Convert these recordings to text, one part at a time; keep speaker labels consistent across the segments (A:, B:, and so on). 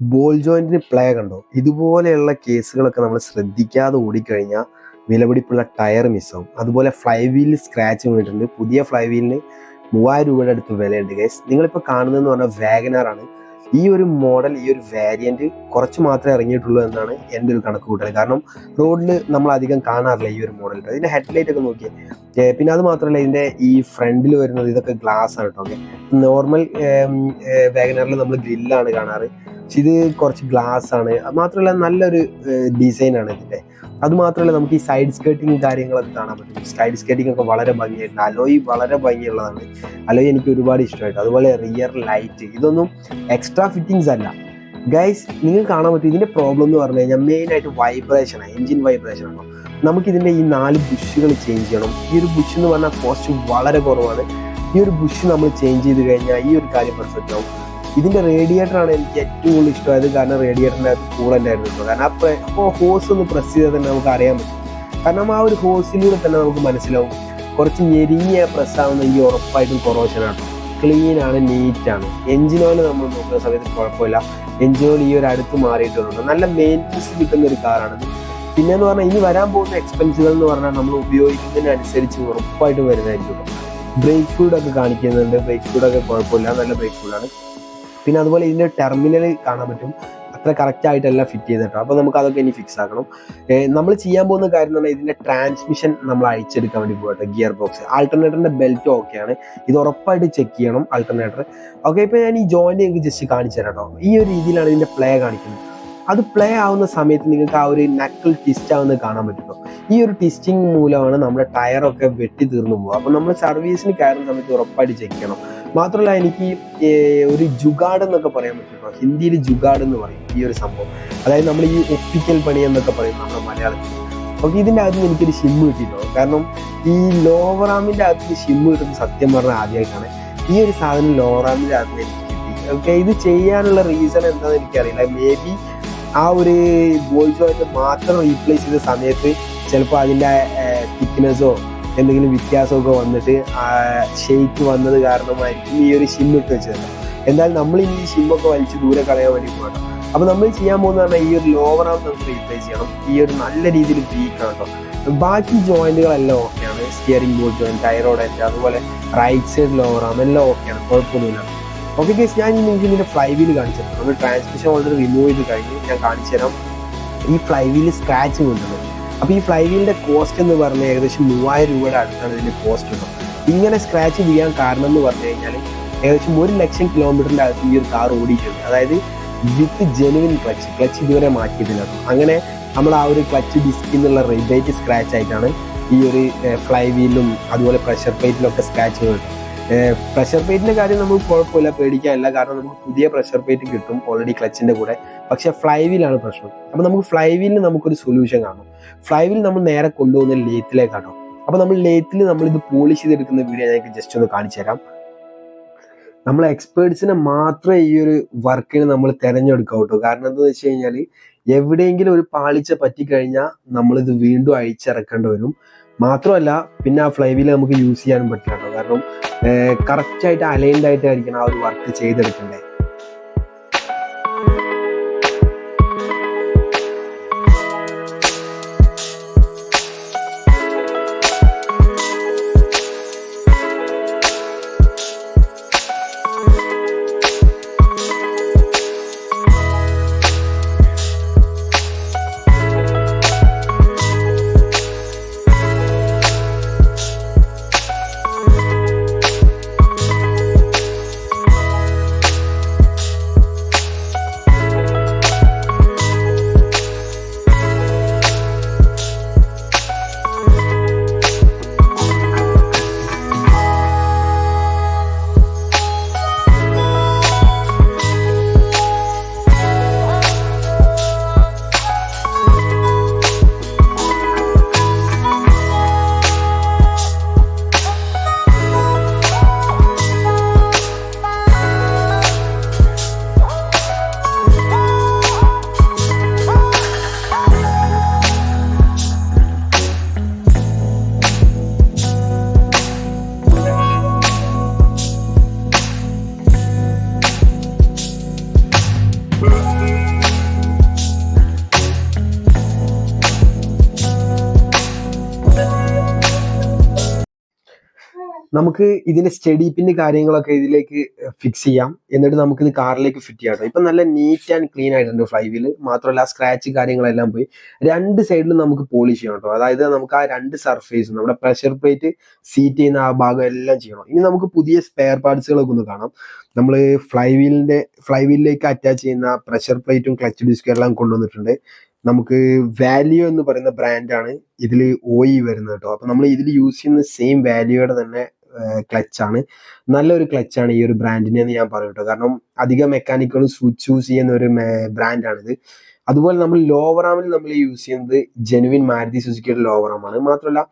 A: Ball ജോയിന്റിന് play കണ്ടോ? ഇതുപോലെയുള്ള കേസുകളൊക്കെ നമ്മൾ ശ്രദ്ധിക്കാതെ ഓടിക്കഴിഞ്ഞാൽ വിലപിടിപ്പുള്ള ടയർ മിസ്സാവും അതുപോലെ ഫ്ലൈ വീലിൽ സ്ക്രാച്ച് വീണിട്ടുണ്ട് പുതിയ ഫ്ലൈ വീലിന് മൂവായിരം രൂപയുടെ അടുത്ത് വിലയുണ്ട് ഗൈസ് നിങ്ങളിപ്പോൾ കാണുന്നതെന്ന് പറഞ്ഞാൽ വാഗനാർ ആണ്. ഈ ഒരു മോഡൽ ഈ ഒരു വേരിയന്റ് കുറച്ച് മാത്രമേ ഇറങ്ങിയിട്ടുള്ളൂ എന്നാണ് എന്റെ ഒരു കണക്ക് കൂട്ടൽ കാരണം റോഡിൽ നമ്മൾ അധികം കാണാറില്ല ഈ ഒരു മോഡൽ ഇതിന്റെ ഹെഡ്ലൈറ്റ് ഒക്കെ നോക്കിയേ. പിന്നെ അത് മാത്രമല്ല ഇതിന്റെ ഈ ഫ്രണ്ടിൽ വരുന്നത് ഇതൊക്കെ ഗ്ലാസ് ആണ് കേട്ടോ. ഓക്കെ. നോർമൽ വാഗനറിൽ നമ്മൾ ഗ്രില്ലാണ് കാണാറ്. പക്ഷെ ഇത് കുറച്ച് ഗ്ലാസ് ആണ്. മാത്രമല്ല നല്ലൊരു ഡിസൈനാണ് ആണ് ഇതിന്റെ അത് മാത്രമല്ല നമുക്ക് ഈ സൈഡ് സ്കേർട്ടിങ് കാര്യങ്ങളൊക്കെ കാണാൻ പറ്റും. സൈഡ് സ്കേർട്ടിംഗ് ഒക്കെ വളരെ ഭംഗിയായിട്ടുണ്ട് അലോയ് വളരെ ഭംഗിയുള്ളതാണ്. അലോയ് എനിക്ക് ഒരുപാട് ഇഷ്ടമായിട്ട്. അതുപോലെ റിയർ ലൈറ്റ് ഇതൊന്നും എക്സ്ട്രാ ഫിറ്റിങ്സ് അല്ല. ഗൈസ് നിങ്ങൾ കാണാൻ പറ്റും ഇതിന്റെ പ്രോബ്ലം എന്ന് പറഞ്ഞു കഴിഞ്ഞാൽ മെയിൻ ആയിട്ട് വൈബ്രേഷൻ ആണ് എഞ്ചിൻ വൈബ്രേഷൻ ആണ് നമുക്ക് ഇതിന്റെ ഈ നാല് ബുഷുകൾ ചേഞ്ച് ചെയ്യണം. ഈ ഒരു ബുഷ് എന്ന് പറഞ്ഞാൽ കോസ്റ്റ് വളരെ കുറവാണ്. ഈ ഒരു ബുഷ് നമ്മൾ ചേഞ്ച് ചെയ്ത് കഴിഞ്ഞാൽ ഈ ഒരു കാര്യം പെർഫെക്റ്റ് ആവും. ഇതിന്റെ റേഡിയേറ്റർ ആണ് എനിക്ക് ഏറ്റവും കൂടുതൽ ഇഷ്ടമായത്. കാരണം റേഡിയേറ്ററിന്റെ അത് കേട്ടോ. കാരണം അപ്പോൾ ഹോസ് ഒന്ന് പ്രസ് ചെയ്താൽ തന്നെ നമുക്ക് അറിയാൻ പറ്റും. കാരണം ആ ഒരു ഹോസിലൂടെ തന്നെ നമുക്ക് മനസ്സിലാവും. കുറച്ച് ഞെരിങ്ങിയ പ്രസ് ഈ ഉറപ്പായിട്ടും കൊറോഷൻ ആണ്. ക്ലീൻ ആണ് നീറ്റ് ആണ്. എഞ്ചിൻ ഓയിൽ നമ്മൾ നോക്കുന്ന സമയത്ത് കുഴപ്പമില്ല. എഞ്ചിൻ ഓയിൽ ഈ ഒരു അടുത്ത് മാറിയിട്ടുണ്ട് നല്ല മെയിന്റനൻസ് കിട്ടുന്ന ഒരു കാറാണ് പിന്നെ എന്ന് പറഞ്ഞാൽ ഇനി വരാൻ പോകുന്ന എക്സ്പെൻസുകൾ എന്ന് പറഞ്ഞാൽ നമ്മൾ ഉപയോഗിക്കുന്നതിനനുസരിച്ച് ഉറപ്പായിട്ടും വരുന്നതായിരിക്കും. ബ്രേക്ക് ഫുഡ് ഒക്കെ കാണിക്കുന്നുണ്ട്. ബ്രേക്ക് ഫുഡ് ഒക്കെ കുഴപ്പമില്ല. നല്ല ബ്രേക്ക് ഫുഡാണ് പിന്നെ അതുപോലെ ഇതിന്റെ ടെർമിനൽ കാണാൻ പറ്റും. അത്ര കറക്റ്റ് ആയിട്ടല്ല ഫിറ്റ് ചെയ്തിട്ടോ അപ്പോൾ നമുക്ക് അതൊക്കെ ഇനി ഫിക്സ് ആക്കണം. നമ്മൾ ചെയ്യാൻ പോകുന്ന കാര്യം എന്ന് പറഞ്ഞാൽ ഇതിന്റെ ട്രാൻസ്മിഷൻ നമ്മൾ അയച്ചെടുക്കാൻ വേണ്ടി പോകട്ടെ ഗിയർ ബോക്സ് ആൾട്ടർനേറ്ററിന്റെ ബെൽറ്റ് ഓക്കെയാണ് ഇത് ഉറപ്പായിട്ട് ചെക്ക് ചെയ്യണം ആൾട്ടർനേറ്റർ ഓക്കെ ഇപ്പോൾ ഞാൻ ഈ ജോയിന്റ് എനിക്ക് ജസ്റ്റ് കാണിച്ചു തരാം ഈ ഒരു രീതിയിലാണ് ഇതിന്റെ പ്ലേ കാണിക്കുന്നത്. അത് പ്ലേ ആവുന്ന സമയത്ത് നിങ്ങൾക്ക് ആ ഒരു നക്കിൾ ട്വിസ്റ്റ് ആവുന്നത് കാണാൻ പറ്റുമോ ഈ ഒരു ട്വിസ്റ്റിംഗ് മൂലമാണ് നമ്മുടെ ടയറൊക്കെ വെട്ടി തീർന്നു പോകുക അപ്പോൾ നമ്മൾ സർവീസിന് കയറുന്ന സമയത്ത് ഉറപ്പായിട്ട് ചെക്ക് ചെയ്യണം. മാത്രമല്ല എനിക്ക് ഒരു ജുഗാഡ് എന്നൊക്കെ പറയാൻ പറ്റും ഹിന്ദിയിൽ ജുഗാഡ് എന്ന് പറയും ഈ ഒരു സംഭവം. അതായത് നമ്മൾ ഈ ഒപ്പിക്കൽ പണി എന്നൊക്കെ പറയും നമ്മുടെ മലയാളത്തിൽ. അപ്പോൾ ഇതിന്റെ അകത്ത് എനിക്കൊരു ഷിമ്മ് കിട്ടിയിട്ടോ കാരണം ഈ ലോവറാമിന്റെ അകത്ത് ഷിമ്മ് കിട്ടുന്നത് സത്യം പറഞ്ഞാൽ ആദ്യമായിട്ടാണ്. ഈ ഒരു സാധനം ലോവറാമിന്റെ അകത്ത് എനിക്ക് കിട്ടി. ഓക്കെ ഇത് ചെയ്യാനുള്ള റീസൺ എന്താണെന്ന് എനിക്കറിയില്ല. മേ ബി ആ ഒരു ജോയിന്റ് മാത്രം റീപ്ലേസ് ചെയ്ത സമയത്ത് ചിലപ്പോൾ അതിന്റെ തിക്നെസ്സോ എന്തെങ്കിലും വ്യത്യാസമൊക്കെ വന്നിട്ട് ഷെയ്ക്ക് വന്നത് കാരണമായിരിക്കും ഈ ഒരു ഷിം ഇട്ട് വെച്ചത്. എന്നാൽ നമ്മൾ ഇനി ഈ ഷിമ്മൊക്കെ വലിച്ച് ദൂരെ കളയാൻ വേണ്ടി പോകണം അപ്പൊ നമ്മൾ ചെയ്യാൻ പോകുന്ന പറഞ്ഞാൽ ഈ ഒരു ലോവർ ആം നമുക്ക് റീപ്ലേസ് ചെയ്യണം. ഈ ഒരു നല്ല രീതിയിൽ വീക്കാണ് കേട്ടോ ബാക്കി ജോയിന്റുകളെല്ലാം ഓക്കെയാണ് സ്റ്റിയറിംഗ് ബോൾ ജോയിന്റ് ടയറോഡന്റ് അതുപോലെ റൈറ്റ് സൈഡ് ലോവർ ആം എല്ലാം ഓക്കെയാണ് കുഴപ്പമൊന്നുമില്ല. ഓക്കെ കേസ് ഞാൻ നിങ്ങൾക്ക് ഇതിന്റെ ഫ്ലൈ വീൽ കാണിച്ചു തരാം. നമ്മൾ ട്രാൻസ്മിഷൻ ഓൾറെഡി റിമൂവ് ചെയ്ത് കഴിഞ്ഞ് ഞാൻ കാണിച്ചു തരാം. ഈ ഫ്ലൈ വീൽ സ്ക്രാച്ച് കൊണ്ടുവന്നത് അപ്പൊ ഈ ഫ്ലൈ വീലിന്റെ കോസ്റ്റ് എന്ന് പറഞ്ഞാൽ ഏകദേശം മൂവായിരം രൂപയുടെ അടുത്താണ് ഇതിന്റെ കോസ്റ്റ് ഉള്ളത്. ഇങ്ങനെ സ്ക്രാച്ച് ചെയ്യാൻ കാരണം എന്ന് പറഞ്ഞു കഴിഞ്ഞാൽ ഏകദേശം ഒരു ലക്ഷം കിലോമീറ്ററിന്റെ അകത്ത് ഈ ഒരു കാർ ഓടിയിട്ടുണ്ട്. അതായത് വിത്ത് ജെനുവിൻ ക്ലച്ച് ക്ലച്ച് ഇതുവരെ മാറ്റിയിട്ടില്ല അങ്ങനെ നമ്മൾ ആ ഒരു ക്ലച്ച് ഡിസ്കിൽ നിന്നുള്ള ആയിട്ട് സ്ക്രാച്ച് ആയിട്ടാണ് ഈ ഒരു ഫ്ലൈ വീലിലും അതുപോലെ പ്രഷർ പ്ലേറ്റിലൊക്കെ സ്ക്രാച്ച് വരുന്നത് പ്രഷർ പ്ലേറ്റിന്റെ കാര്യം നമുക്ക് കുഴപ്പമില്ല പേടിക്കാനില്ല. കാരണം നമുക്ക് പുതിയ പ്രഷർ പ്ലേറ്റ് കിട്ടും ഓൾറെഡി ക്ലച്ചിന്റെ കൂടെ. പക്ഷെ ഫ്ലൈ വീലാണ് പ്രശ്നം. അപ്പൊ നമുക്ക് ഫ്ലൈ വീലിന് നമുക്കൊരു സൊല്യൂഷൻ കാണും. ഫ്ലൈ വീൽ നമ്മൾ നേരെ കൊണ്ടുപോകുന്ന ലേത്തിലേക്കാട്ടോ അപ്പൊ നമ്മൾ ലേത്തിൽ നമ്മൾ ഇത് പോളിഷ് ചെയ്തെടുക്കുന്ന വീഡിയോ ഞാൻ ജസ്റ്റ് ഒന്ന് കാണിച്ചു തരാം. നമ്മൾ എക്സ്പേർട്സിനെ മാത്രമേ ഈ ഒരു വർക്കിന് നമ്മൾ തിരഞ്ഞെടുക്കാവട്ടോ കാരണം എന്താണെന്ന് വെച്ച് കഴിഞ്ഞാൽ എവിടെയെങ്കിലും ഒരു പാളിച്ച പറ്റിക്കഴിഞ്ഞാൽ നമ്മളിത് വീണ്ടും അഴിച്ചിറക്കേണ്ടി വരും. മാത്രമല്ല പിന്നെ ആ ഫ്ലൈ വീൽ നമുക്ക് യൂസ് ചെയ്യാനും പറ്റില്ല കാരണം കറക്റ്റായിട്ട് അലൈൻഡ് ആയിട്ടായിരിക്കണം ആ ഒരു വർക്ക് ചെയ്തെടുക്കേണ്ടത്. നമുക്ക് ഇതിന്റെ സ്റ്റഡി പിൻ കാര്യങ്ങളൊക്കെ ഇതിലേക്ക് ഫിക്സ് ചെയ്യാം. എന്നിട്ട് നമുക്ക് ഇത് കാറിലേക്ക് ഫിറ്റ് ചെയ്യാം ഇപ്പൊ നല്ല നീറ്റ് ആൻഡ് ക്ലീൻ ആയിട്ടുണ്ട് ഫ്ലൈ വീൽ മാത്രമല്ല സ്ക്രാച്ച് കാര്യങ്ങളെല്ലാം പോയി. രണ്ട് സൈഡിലും നമുക്ക് പോളിഷ് ചെയ്യണം കേട്ടോ. അതായത് നമുക്ക് ആ രണ്ട് സർഫേസും നമ്മുടെ പ്രഷർ പ്ലേറ്റ് സീറ്റ് ചെയ്യുന്ന ആ ഭാഗം എല്ലാം ചെയ്യണം. ഇനി നമുക്ക് പുതിയ സ്പെയർ പാർട്സുകളൊക്കെ ഒന്ന് കാണാം. നമ്മൾ ഫ്ലൈവീലിന്റെ ഫ്ലൈവീലിലേക്ക് ഫ്ലൈ വീലിലേക്ക് അറ്റാച്ച് ചെയ്യുന്ന പ്രഷർ പ്ലേറ്റും ക്ലച്ച് ഡിസ്കും എല്ലാം കൊണ്ടുവന്നിട്ടുണ്ട്. നമുക്ക് വാല്യൂ എന്ന് പറയുന്ന ബ്രാൻഡാണ് ഇതിൽ ഓയി വരുന്നത് കേട്ടോ. അപ്പൊ നമ്മൾ ഇതിൽ യൂസ് ചെയ്യുന്ന സെയിം വാല്യൂയുടെ തന്നെ ക്ലച്ച് ആണ് നല്ലൊരു ക്ലച്ച് ആണ് ഈ ഒരു ബ്രാൻഡിനെ എന്ന് ഞാൻ പറയും കേട്ടോ. കാരണം അധികം മെക്കാനിക്കുകളും ചൂസ് ചെയ്യുന്ന ഒരു ബ്രാൻഡാണിത്. അതുപോലെ നമ്മൾ ലോവർ ആമിൽ നമ്മൾ യൂസ് ചെയ്യുന്നത് ജെനുവിൻ മാരുതി സുസുക്കിയുടെ ലോവർ ആമാണ്. മാത്രമല്ല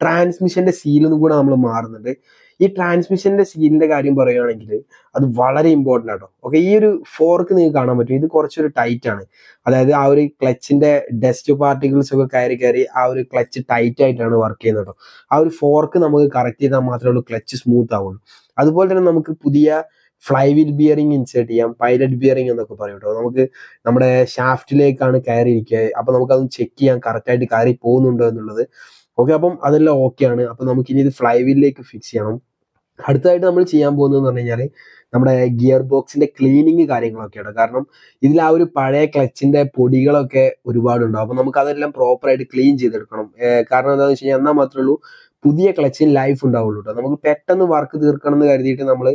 A: ട്രാൻസ്മിഷന്റെ സീലൊന്നും കൂടെ നമ്മൾ മാറുന്നുണ്ട്. ഈ ട്രാൻസ്മിഷന്റെ സീലിന്റെ കാര്യം പറയുകയാണെങ്കിൽ അത് വളരെ ഇമ്പോർട്ടന്റ് ആട്ടോ. ഓക്കെ ഈ ഒരു ഫോർക്ക് നിങ്ങൾക്ക് കാണാൻ പറ്റും. ഇത് കുറച്ചൊരു ടൈറ്റ് ആണ്. അതായത് ആ ഒരു ക്ലച്ചിന്റെ ഡസ്റ്റ് പാർട്ടിക്കിൾസ് ഒക്കെ കയറി കയറി ആ ഒരു ക്ലച്ച് ടൈറ്റ് ആയിട്ടാണ് വർക്ക് ചെയ്യുന്നത് കേട്ടോ. ആ ഒരു ഫോർക്ക് നമുക്ക് കറക്റ്റ് ചെയ്താൽ മാത്രമേ ഉള്ളൂ ക്ലച്ച് സ്മൂത്ത് ആവുള്ളൂ. അതുപോലെ തന്നെ നമുക്ക് പുതിയ ഫ്ലൈ വീൽ ബിയറിംഗ് ഇൻസേർട്ട് ചെയ്യാം പൈലറ്റ് ബിയറിംഗ് എന്നൊക്കെ പറയും കേട്ടോ. നമുക്ക് നമ്മുടെ ഷാഫ്റ്റിലേക്കാണ് കയറിയിരിക്കുക. അപ്പൊ നമുക്കതൊന്ന് ചെക്ക് ചെയ്യാം കറക്റ്റ് ആയിട്ട് കയറി പോകുന്നുണ്ടോ എന്നുള്ളത്. ഓക്കെ അപ്പം അതെല്ലാം ഓക്കെ ആണ്. അപ്പൊ നമുക്ക് ഇനി ഇത് ഫ്ലൈ വീലിലേക്ക് ഫിക്സ് ചെയ്യണം. അടുത്തതായിട്ട് നമ്മൾ ചെയ്യാൻ പോകുന്നതെന്ന് പറഞ്ഞു കഴിഞ്ഞാൽ നമ്മുടെ ഗിയർ ബോക്സിന്റെ ക്ലീനിങ് കാര്യങ്ങളൊക്കെയാണ്. കാരണം ഇതിൽ ആ ഒരു പഴയ ക്ലച്ചിന്റെ പൊടികളൊക്കെ ഒരുപാടുണ്ടാവും അപ്പൊ നമുക്ക് അതെല്ലാം പ്രോപ്പറായിട്ട് ക്ലീൻ ചെയ്തെടുക്കണം. കാരണം എന്താണെന്ന് വെച്ച് കഴിഞ്ഞാൽ എന്നാൽ മാത്രമേ ഉള്ളൂ പുതിയ ക്ലച്ചിന് ലൈഫ് ഉണ്ടാവുള്ളൂ കേട്ടോ നമുക്ക് പെട്ടെന്ന് വർക്ക് തീർക്കണം എന്ന് കരുതിയിട്ട് നമ്മൾ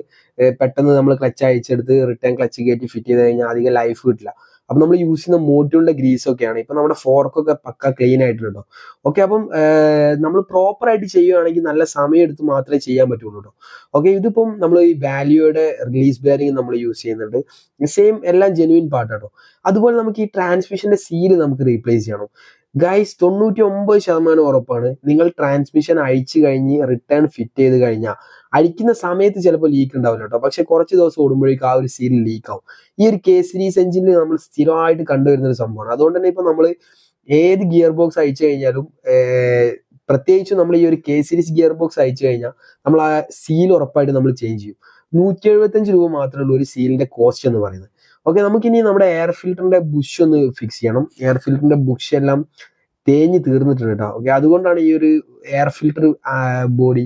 A: പെട്ടെന്ന് നമ്മൾ ക്ലച്ച് അയച്ചെടുത്ത് റിട്ടേൺ ക്ലച്ച് കയറ്റി ഫിറ്റ് ചെയ്ത് കഴിഞ്ഞാൽ അധികം ലൈഫ് കിട്ടില്ല. അപ്പൊ നമ്മൾ യൂസ് ചെയ്യുന്ന മോട്ടിലുള്ള ഗ്രീസ് ഒക്കെയാണ്. ഇപ്പൊ നമ്മുടെ ഫോർക്കൊക്കെ പക്ക ക്ലീൻ ആയിട്ടുണ്ടോ ഓക്കെ അപ്പം നമ്മൾ പ്രോപ്പർ ആയിട്ട് ചെയ്യുകയാണെങ്കിൽ നല്ല സമയം എടുത്ത് മാത്രമേ ചെയ്യാൻ പറ്റുള്ളൂ കേട്ടോ ഓക്കെ ഇതിപ്പം നമ്മൾ ഈ വാല്യൂയുടെ റിലീസ് ബെയറിംഗ് നമ്മൾ യൂസ് ചെയ്യുന്നുണ്ട്. സെയിം എല്ലാം ജെനുവിൻ പാർട്ട് കേട്ടോ അതുപോലെ നമുക്ക് ഈ ട്രാൻസ്മിഷന്റെ സീൽ നമുക്ക് റീപ്ലേസ് ചെയ്യണം. ഗൈസ് തൊണ്ണൂറ്റി ഒമ്പത് ശതമാനം ഉറപ്പാണ്. നിങ്ങൾ ട്രാൻസ്മിഷൻ അഴിച്ചു കഴിഞ്ഞ് റിട്ടേൺ ഫിറ്റ് ചെയ്ത് കഴിഞ്ഞാൽ അഴിക്കുന്ന സമയത്ത് ചിലപ്പോൾ ലീക്ക് ഉണ്ടാവില്ല കേട്ടോ പക്ഷെ കുറച്ച് ദിവസം ഓടുമ്പോഴേക്കും ആ ഒരു സീൽ ലീക്ക് ആവും. ഈ ഒരു കെ സീരീസ് എഞ്ചിനിൽ നമ്മൾ സ്ഥിരമായിട്ട് കണ്ടുവരുന്ന ഒരു സംഭവമാണ്. അതുകൊണ്ട് തന്നെ ഇപ്പൊ നമ്മൾ ഏത് ഗിയർ ബോക്സ് അയച്ചു കഴിഞ്ഞാലും പ്രത്യേകിച്ച് നമ്മൾ ഈ ഒരു കെ സീരീസ് ഗിയർ ബോക്സ് അയച്ചു കഴിഞ്ഞാൽ നമ്മൾ ആ സീൽ ഉറപ്പായിട്ട് നമ്മൾ ചേഞ്ച് ചെയ്യും. നൂറ്റി എഴുപത്തഞ്ച് രൂപ മാത്രമേ ഉള്ളൂ ഒരു സീലിന്റെ കോസ്റ്റ് എന്ന് പറയുന്നത്. ഓക്കെ നമുക്കിനി നമ്മുടെ എയർ ഫിൽറ്ററിന്റെ ബുഷ് ഒന്ന് ഫിക്സ് ചെയ്യണം. എയർ ഫിൽറ്ററിന്റെ ബുഷ് എല്ലാം തേഞ്ഞ് തീർന്നിട്ടുണ്ട് കേട്ടോ ഓക്കെ അതുകൊണ്ടാണ് ഈ ഒരു എയർ ഫിൽറ്റർ ബോഡി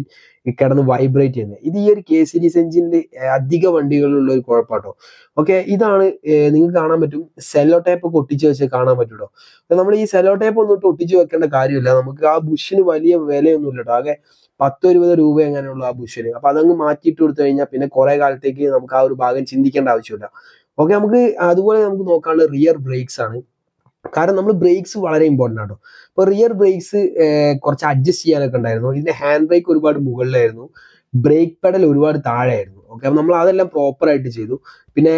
A: കിടന്ന് വൈബ്രേറ്റ് ചെയ്യുന്നത്. ഇത് ഈ ഒരു കെ സീരീസ് എഞ്ചിനിൽ അധിക വണ്ടികളിലുള്ള ഒരു കുഴപ്പമാട്ടോ. ഓക്കെ ഇതാണ് നിങ്ങൾക്ക് കാണാൻ പറ്റും. സെല്ലോ ടേപ്പ് ഒക്കെ ഒട്ടിച്ച് വെച്ച് കാണാൻ പറ്റൂട്ടോ നമ്മൾ ഈ സെല്ലോ ടേപ്പ് ഒന്നും ഒട്ടിച്ച് വെക്കേണ്ട കാര്യമില്ല. നമുക്ക് ആ ബുഷിന് വലിയ വിലയൊന്നും ഇല്ല കേട്ടോ ആകെ പത്തോ ഇരുപത് രൂപ എങ്ങനെയുള്ള ആ ബുഷിന് അപ്പൊ അതങ്ങ് മാറ്റിയിട്ട് കൊടുത്തു കഴിഞ്ഞാൽ പിന്നെ കുറെ കാലത്തേക്ക് നമുക്ക് ആ ഒരു ഭാഗം ചിന്തിക്കേണ്ട ആവശ്യമില്ല. ഓക്കെ നമുക്ക് അതുപോലെ നമുക്ക് നോക്കാനുള്ള റിയർ ബ്രേക്സ് ആണ്. കാരണം നമ്മൾ ബ്രേക്സ് വളരെ ഇമ്പോർട്ടന്റ് ആട്ടോ ഇപ്പൊ റിയർ ബ്രേക്സ് കുറച്ച് അഡ്ജസ്റ്റ് ചെയ്യാനൊക്കെ ഉണ്ടായിരുന്നു. ഇതിന്റെ ഹാൻഡ് ബ്രേക്ക് ഒരുപാട് മുകളിലായിരുന്നു. ബ്രേക്ക് പെഡൽ ഒരുപാട് താഴെയായിരുന്നു. ഓക്കെ അപ്പൊ നമ്മൾ അതെല്ലാം പ്രോപ്പർ ആയിട്ട് ചെയ്തു. പിന്നെ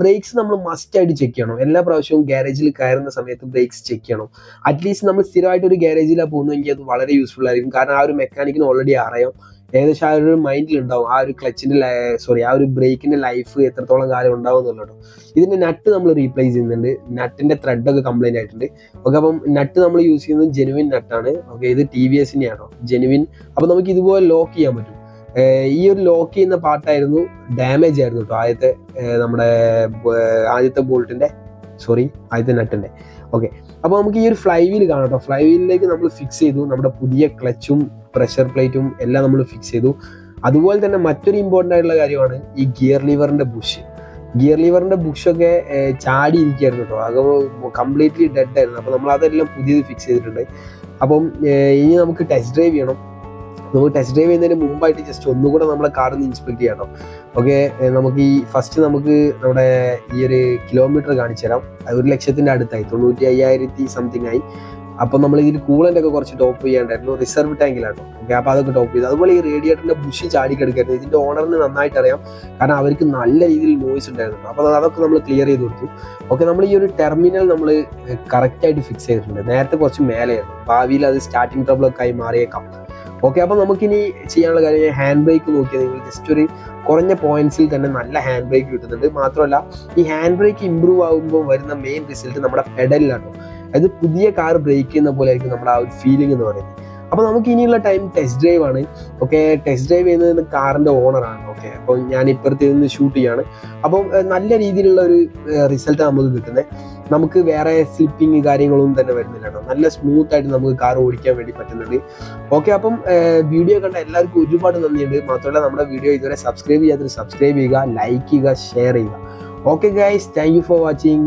A: ബ്രേക്സ് നമ്മൾ മസ്റ്റ് ആയിട്ട് ചെക്ക് ചെയ്യണം. എല്ലാ പ്രാവശ്യവും ഗ്യാരേജിൽ കയറുന്ന സമയത്ത് ബ്രേക്സ് ചെക്ക് ചെയ്യണം. അറ്റ്ലീസ്റ്റ് നമ്മൾ സ്ഥിരമായിട്ട് ഒരു ഗ്യാരേജിലാണ് പോകുന്നതെങ്കിൽ അത് വളരെ യൂസ്ഫുൾ ആയിരിക്കും. കാരണം ആ ഒരു മെക്കാനിക്കിന് ഓൾറെഡി അറിയാം. ഏകദേശം ആ ഒരു മൈൻഡിൽ ഉണ്ടാവും. ആ ഒരു ക്ലച്ചിന്റെ സോറി ആ ഒരു ബ്രേക്കിന്റെ ലൈഫ് എത്രത്തോളം കാലം ഉണ്ടാവും എന്നുള്ളൂ ഇതിന്റെ നട്ട് നമ്മൾ റീപ്ലേസ് ചെയ്യുന്നുണ്ട്. നട്ടിന്റെ ത്രെഡ് ഒക്കെ കംപ്ലൈന്റ് ആയിട്ടുണ്ട്. ഓക്കെ അപ്പം നട്ട് നമ്മൾ യൂസ് ചെയ്യുന്നത് ജെനുവിൻ നട്ടാണ് ഓക്കെ ഇത് ടി വി എസിന്റെ ആണോ ജെനുവിൻ അപ്പൊ നമുക്ക് ഇതുപോലെ ലോക്ക് ചെയ്യാൻ പറ്റും. ഈ ഒരു ലോക്ക് ചെയ്യുന്ന പാർട്ടായിരുന്നു ഡാമേജ് ആയിരുന്നു കേട്ടോ ആദ്യത്തെ നമ്മുടെ ആദ്യത്തെ ബോൾട്ടിന്റെ സോറി ആദ്യത്തെ നട്ടിന്റെ. ഓക്കെ അപ്പൊ നമുക്ക് ഈ ഒരു ഫ്ലൈ വീൽ കാണാം കേട്ടോ ഫ്ലൈ വീലിലേക്ക് നമ്മൾ ഫിക്സ് ചെയ്തു. നമ്മുടെ പുതിയ ക്ലച്ചും പ്രഷർ പ്ലേറ്റും എല്ലാം നമ്മൾ ഫിക്സ് ചെയ്തു. അതുപോലെ തന്നെ മറ്റൊരു ഇമ്പോർട്ടന്റ് ആയിട്ടുള്ള കാര്യമാണ് ഈ ഗിയർ ലിവറിന്റെ ബുഷ് ഗിയർ ലിവറിന്റെ ബുഷൊക്കെ ചാടി ഇരിക്കുകയായിരുന്നു കേട്ടോ അത് കംപ്ലീറ്റ്ലി ഡെഡ് ആയിരുന്നു. അപ്പൊ നമ്മൾ അതെല്ലാം പുതിയത് ഫിക്സ് ചെയ്തിട്ടുണ്ട്. അപ്പം ഇനി നമുക്ക് ടെസ്റ്റ് ഡ്രൈവ് ചെയ്യണം. നമുക്ക് ടെസ്റ്റ് ഡ്രൈവ് ചെയ്യുന്നതിന് മുമ്പായിട്ട് ജസ്റ്റ് ഒന്നുകൂടെ നമ്മളെ ഒന്ന് ഇൻസ്പെക്ട് ചെയ്യണം. ഓക്കെ നമുക്ക് ഈ ഫസ്റ്റ് നമുക്ക് നമ്മുടെ ഈ ഒരു കിലോമീറ്റർ കാണിച്ചു തരാം. ഒരു ലക്ഷത്തിന്റെ അടുത്തായി തൊണ്ണൂറ്റി അയ്യായിരത്തി സംതിങ് ആയി. അപ്പൊ നമ്മൾ ഇതിൽ കൂളന്റെ ഒക്കെ കുറച്ച് ടോപ്പ് ചെയ്യാണ്ടായിരുന്നു. റിസർവ് ടാങ്കിലാണ് ഓക്കെ അപ്പൊ അതൊക്കെ ടോപ്പ് ചെയ്തു. അതുപോലെ ഈ റേഡിയേറ്ററിന്റെ ബുഷി ചാടി കിടക്കായിരുന്നു ഇതിന്റെ ഓണറിന് നന്നായിട്ട് അറിയാം കാരണം അവർക്ക് നല്ല രീതിയിൽ നോയ്സ് ഉണ്ടായിരുന്നു. അപ്പൊ അതൊക്കെ നമ്മൾ ക്ലിയർ ചെയ്ത് കൊടുത്തു. ഓക്കെ നമ്മൾ ഈ ഒരു ടെർമിനൽ നമ്മൾ കറക്റ്റ് ആയിട്ട് ഫിക്സ് ചെയ്തിട്ടുണ്ട്. നേരത്തെ കുറച്ച് മേലെയായിരുന്നു. ഭാവിയിൽ അത് സ്റ്റാർട്ടിങ് ട്രബിൾ ഒക്കെ ആയി മാറിയേക്കാം. ഓക്കെ അപ്പൊ നമുക്കിനി ചെയ്യാനുള്ള കാര്യം ഹാൻഡ് ബ്രേക്ക് നോക്കിയാൽ നിങ്ങൾ ജസ്റ്റ് ഒരു കുറഞ്ഞ പോയിന്റ്സിൽ തന്നെ നല്ല ഹാൻഡ് ബ്രേക്ക് കിട്ടുന്നുണ്ട്. മാത്രമല്ല ഈ ഹാൻഡ് ബ്രേക്ക് ഇമ്പ്രൂവ് ആകുമ്പോൾ വരുന്ന മെയിൻ റിസൾട്ട് നമ്മുടെ പെഡലിലാണ് അതായത് പുതിയ കാർ ബ്രേക്ക് ചെയ്യുന്ന പോലെ ആയിരിക്കും നമ്മുടെ ആ ഒരു ഫീലിംഗ് എന്ന് പറയുന്നത്. അപ്പോൾ നമുക്ക് ഇനിയുള്ള ടൈം ടെസ്റ്റ് ഡ്രൈവ് ആണ്. ഓക്കെ ടെസ്റ്റ് ഡ്രൈവ് ചെയ്യുന്നത് കാറിന്റെ ഓണറാണ് ഓക്കെ അപ്പോൾ ഞാൻ ഇപ്പുറത്ത് നിന്ന് ഷൂട്ട് ചെയ്യാണ്. അപ്പം നല്ല രീതിയിലുള്ള ഒരു റിസൾട്ട് നമുക്ക് കിട്ടുന്നത് നമുക്ക് വേറെ സ്ലിപ്പിംഗ് കാര്യങ്ങളൊന്നും തന്നെ വരുന്നില്ല കേട്ടോ. നല്ല സ്മൂത്ത് ആയിട്ട് നമുക്ക് കാർ ഓടിക്കാൻ വേണ്ടി പറ്റുന്നുണ്ട്. ഓക്കെ അപ്പം വീഡിയോ കണ്ട എല്ലാവർക്കും ഒരുപാട് നന്ദിയുണ്ട്. മാത്രമല്ല നമ്മുടെ വീഡിയോ ഇതുവരെ സബ്സ്ക്രൈബ് ചെയ്യാത്തവർ സബ്സ്ക്രൈബ് ചെയ്യുക ലൈക്ക് ചെയ്യുക ഷെയർ ചെയ്യുക. Okay guys thank you for watching